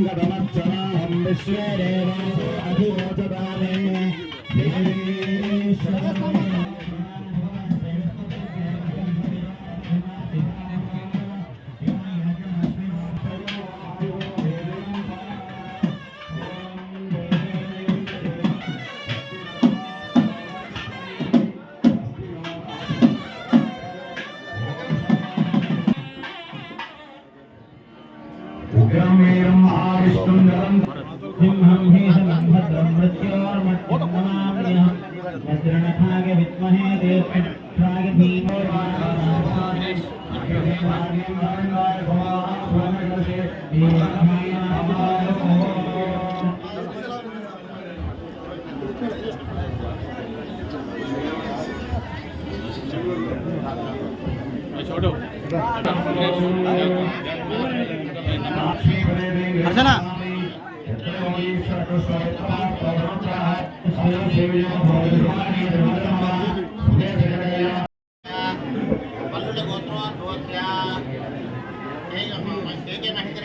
నిగాం గతమచ్చనాహం విశ్వదేవాసో सिंहं भीषणं भद्रं मृत्योर्मत्तमाम्यहं वज्रणखागे विद्महे देवत्रागे धीमो छोड़ो अर्चना। అర్చన పల్లుల గోత్రోద్భవస్య కేకే మహేంద్ర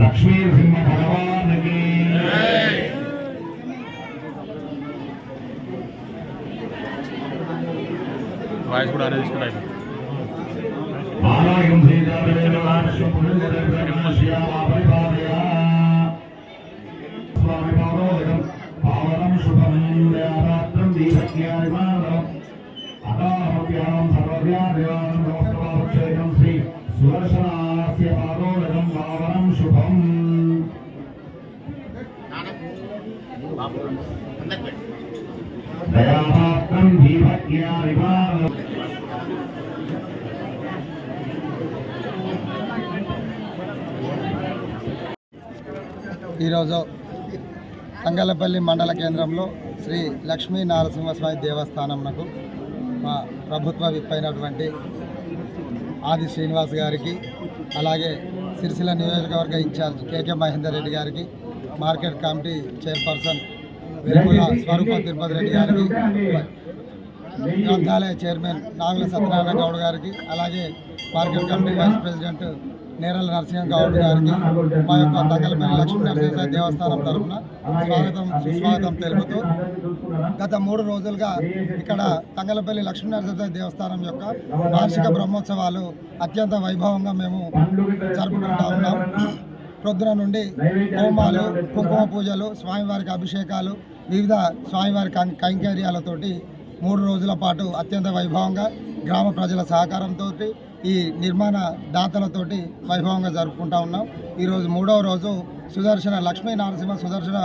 लक्ष्मी सिंह भगवान की वाइस పావనం శుభం రాత్రం దీపజ్ఞానిమానం అకామభ్యాం సర్వవ్యాధివాన్ నమస్తవాక్షేయం శ్రీ సుదర్శనాస్య పాదోదయం పావనం శుభం బాబు అందరికి పెట్టు దయాపాత్రం దీపజ్ఞానిమానం ఈరోజు తంగలపల్లి మండల కేంద్రంలో శ్రీ లక్ష్మీ నారసింహస్వామి దేవస్థానంకు మా ప్రభుత్వ విప్ అయినటువంటి ఆది శ్రీనివాస్ గారికి అలాగే సిరిసిల్ల నియోజకవర్గ ఇన్ఛార్జ్ కేకే మహేందర్ రెడ్డి గారికి మార్కెట్ కమిటీ చైర్పర్సన్ వెలుగుల స్వరూప తిరుపతి రెడ్డి గారికి గ్రంథాలయ చైర్మన్ నాగుల సత్యనారాయణ గౌడ్ గారికి అలాగే market committee vice president Nerala Narasimha Goud గారికి మా యొక్క తంగలపల్లి లక్ష్మీ నరసింహ దేవస్థానం తరఫున స్వాగతం సుస్వాగతం తెలుపుతూ గత మూడు రోజులుగా ఇక్కడ తంగలపల్లి లక్ష్మీ నరసింహ దేవస్థానం యొక్క వార్షిక బ్రహ్మోత్సవాలు అత్యంత వైభవంగా మేము జరుపుకుంటా ఉన్నాం. ప్రొద్దున నుండి హోమాలు కుంకుమ పూజలు స్వామివారికి అభిషేకాలు వివిధ స్వామివారి కం- కైంకర్యాలతోటి మూడు రోజుల పాటు అత్యంత వైభవంగా గ్రామ ప్రజల సహకారంతో ఈ నిర్మాణ దాతలతోటి వైభవంగా జరుపుకుంటా ఉన్నాం. ఈరోజు మూడవ రోజు సుదర్శన లక్ష్మీ నరసింహ సుదర్శన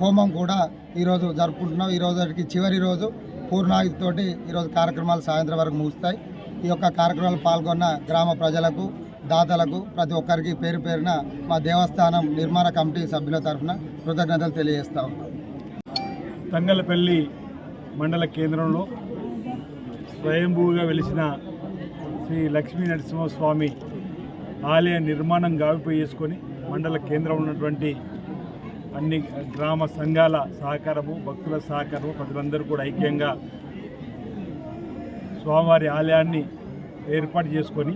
హోమం కూడా ఈరోజు జరుపుకుంటున్నాం. ఈ రోజుకి చివరి రోజు పూర్ణాయుధితోటి ఈరోజు కార్యక్రమాలు సాయంత్రం వరకు ముగుస్తాయి. ఈ యొక్క కార్యక్రమాలు పాల్గొన్న గ్రామ ప్రజలకు దాతలకు ప్రతి ఒక్కరికి పేరు పేరున మా దేవస్థానం నిర్మాణ కమిటీ సభ్యుల తరఫున కృతజ్ఞతలు తెలియజేస్తా ఉన్నాం. తంగలపల్లి మండల కేంద్రంలో స్వయంభూగా వెలిసిన శ్రీ లక్ష్మీ నరసింహస్వామి ఆలయ నిర్మాణం గావిపై చేసుకొని మండల కేంద్రం ఉన్నటువంటి అన్ని గ్రామ సంఘాల సహకారము భక్తుల సహకారము ప్రజలందరూ కూడా ఐక్యంగా స్వామివారి ఆలయాన్ని ఏర్పాటు చేసుకొని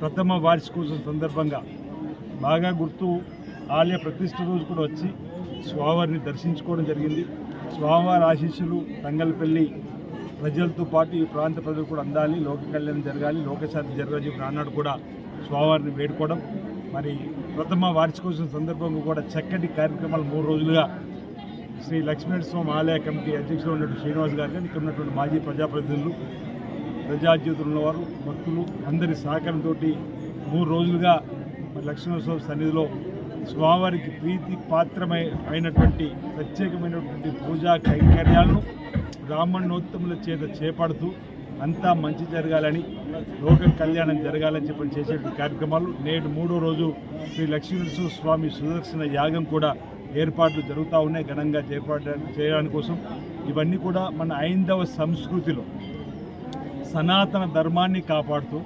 ప్రథమ వార్షికోత్సవం సందర్భంగా బాగా గుర్తు ఆలయ ప్రతిష్ట రోజు కూడా వచ్చి స్వామివారిని దర్శించుకోవడం జరిగింది. స్వామివారి ఆశీస్సులు తంగలపల్లి ప్రజలతో పాటు ఈ ప్రాంత ప్రజలు కూడా అందాలి లోక కళ్యాణం జరగాలి లోకశాంతి జరగాలి చెప్పి నానాడు కూడా స్వామివారిని వేడుకోవడం. మరి ప్రథమ వార్షికోత్సవం సందర్భంగా కూడా చక్కటి కార్యక్రమాలు మూడు రోజులుగా శ్రీ లక్ష్మీనరస్వామి ఆలయ కమిటీ అధ్యక్షులు ఉన్నటువంటి శ్రీనివాస్ గారు కానీ ఇక్కడ ఉన్నటువంటి మాజీ ప్రజాప్రతినిధులు ప్రజాజ్యోతులు ఉన్నవారు భక్తులు అందరి సహకారంతో మూడు రోజులుగా మరి లక్ష్మీనరస్వామి సన్నిధిలో స్వామివారికి ప్రీతి పాత్రమై అయినటువంటి ప్రత్యేకమైనటువంటి పూజా కైంకర్యాలను బ్రాహ్మణోత్తముల చేత చేపడుతూ అంతా మంచి జరగాలని లోక కళ్యాణం జరగాలని చెప్పి చేసేటువంటి కార్యక్రమాలు. నేడు మూడో రోజు శ్రీ లక్ష్మీనరసింహ స్వామి సుదర్శన యాగం కూడా ఏర్పాట్లు జరుగుతూ ఉన్నాయి ఘనంగా ఏర్పాటు చేయడానికి కోసం. ఇవన్నీ కూడా మన ఐందవ సంస్కృతిలో సనాతన ధర్మాన్ని కాపాడుతూ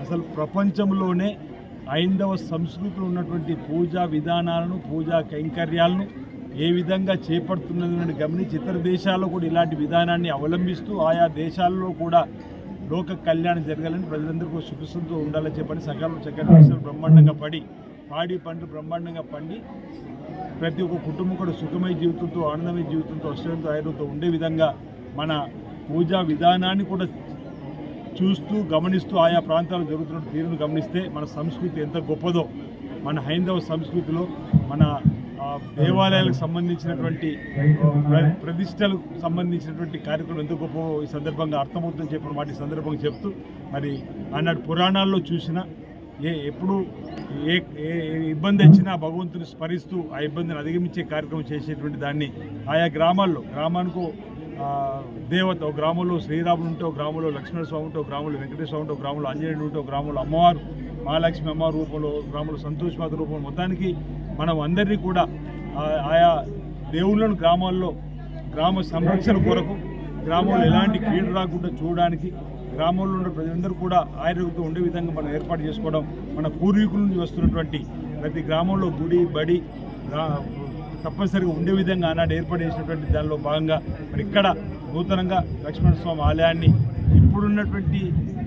అసలు ప్రపంచంలోనే ఐందవ సంస్కృతిలో ఉన్నటువంటి పూజా విధానాలను పూజా కైంకర్యాలను ఏ విధంగా చేపడుతున్నదని గమనించి ఇతర దేశాల్లో కూడా ఇలాంటి విధానాన్ని అవలంబిస్తూ ఆయా దేశాల్లో కూడా లోక కళ్యాణం జరగాలని ప్రజలందరికీ సుఖసంతో ఉండాలని చెప్పని సకాలం చక్కెర బ్రహ్మాండంగా పడి పాడి పంటలు బ్రహ్మాండంగా పండి ప్రతి ఒక్క కుటుంబం కూడా సుఖమయ జీవితంతో ఆనందమయ జీవితంతో అశ్వంతో ఆయుర్తో ఉండే విధంగా మన పూజా విధానాన్ని కూడా చూస్తూ గమనిస్తూ ఆయా ప్రాంతాలు జరుగుతున్న తీరును గమనిస్తే మన సంస్కృతి ఎంత గొప్పదో మన హైందవ సంస్కృతిలో మన దేవాలయాలకు సంబంధించినటువంటి ప్ర- ప్రతిష్టలకు సంబంధించినటువంటి కార్యక్రమం ఎంత గొప్ప ఈ సందర్భంగా అర్థమవుతుందని చెప్పిన వాటి సందర్భంగా చెప్తూ మరి ఆనాడు పురాణాల్లో చూసిన ఏ ఎప్పుడు ఏ ఏ ఇబ్బంది వచ్చినా భగవంతుని స్మరిస్తూ ఆ ఇబ్బందిని అధిగమించే కార్యక్రమం చేసేటువంటి దాన్ని ఆయా గ్రామాల్లో గ్రామానికి దేవత ఒక గ్రామంలో శ్రీరాముడు ఉంటే ఒక గ్రామంలో లక్ష్మణ స్వామి ఉంటే ఒక గ్రామంలో వెంకటేశ్వర స్వామి ఉంటే ఒక గ్రామంలో ఆంజనేయుడు ఉంటే ఒక గ్రామంలో అమ్మవారు మహాలక్ష్మి అమ్మవారి రూపంలో గ్రాములు గ్రామంలో సంతోష్ మాత రూపంలో మొత్తానికి మనం అందరినీ కూడా ఆయా దేవుళ్ళను గ్రామాల్లో గ్రామ సంరక్షణ కొరకు గ్రామంలో ఎలాంటి కీడు రాకుండా చూడడానికి గ్రామంలో ఉన్న ప్రజలందరూ కూడా ఆరోగ్యంతో ఉండే విధంగా మనం ఏర్పాటు చేసుకోవడం మన పూర్వీకుల నుంచి వస్తున్నటువంటి ప్రతి గ్రామంలో గుడి బడి తప్పనిసరిగా ఉండే విధంగా ఆనాడు ఏర్పాటు చేసినటువంటి దానిలో భాగంగా మరి ఇక్కడ నూతనంగా లక్ష్మణ స్వామి ఆలయాన్ని ఇప్పుడున్నటువంటి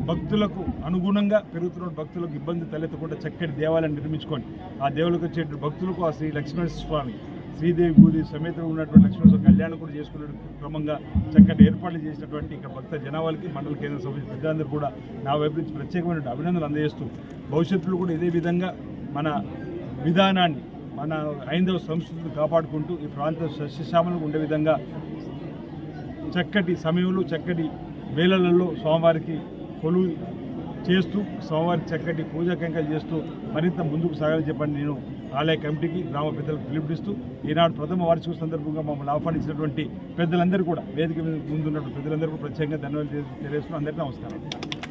భక్తులకు అనుగుణంగా పెరుగుతున్న భక్తులకు ఇబ్బంది తలెత్తకుండా చక్కటి దేవాలయాన్ని నిర్మించుకొని ఆ దేవులకు వచ్చే భక్తులకు ఆ శ్రీ లక్ష్మణ స్వామి శ్రీదేవి భూది సమేతంగా ఉన్నటువంటి లక్ష్మణ స్వామి కళ్యాణం కూడా చేసుకునే క్రమంగా చక్కటి ఏర్పాట్లు చేసినటువంటి ఇక్కడ భక్త జనాభాలకి మండల కేంద్ర సభ్యులు పెద్దలందరూ కూడా నా వైపు నుంచి ప్రత్యేకమైన అభినందనలు అందజేస్తూ భవిష్యత్తులో కూడా ఇదే విధంగా మన విధానాన్ని మన హైందవ సంస్కృతిని కాపాడుకుంటూ ఈ ప్రాంతం సస్యశ్యామలు ఉండే విధంగా చక్కటి సమయంలో చక్కటి వేళలలో స్వామివారికి కొలువు చేస్తూ స్వామివారికి చక్కటి పూజా కైంకర్యాలు చేస్తూ మరింత ముందుకు సాగాలని చెప్పండి నేను ఆలయ కమిటీకి గ్రామ పెద్దలకు పిలుపునిస్తూ ఈనాడు ప్రథమ వార్షిక సందర్భంగా మమ్మల్ని ఆహ్వానించినటువంటి పెద్దలందరూ కూడా వేదిక ముందున్నటువంటి పెద్దలందరూ కూడా ప్రత్యేకంగా ధన్యవాదాలు తెలియజేస్తూ అందరికీ నమస్కారం.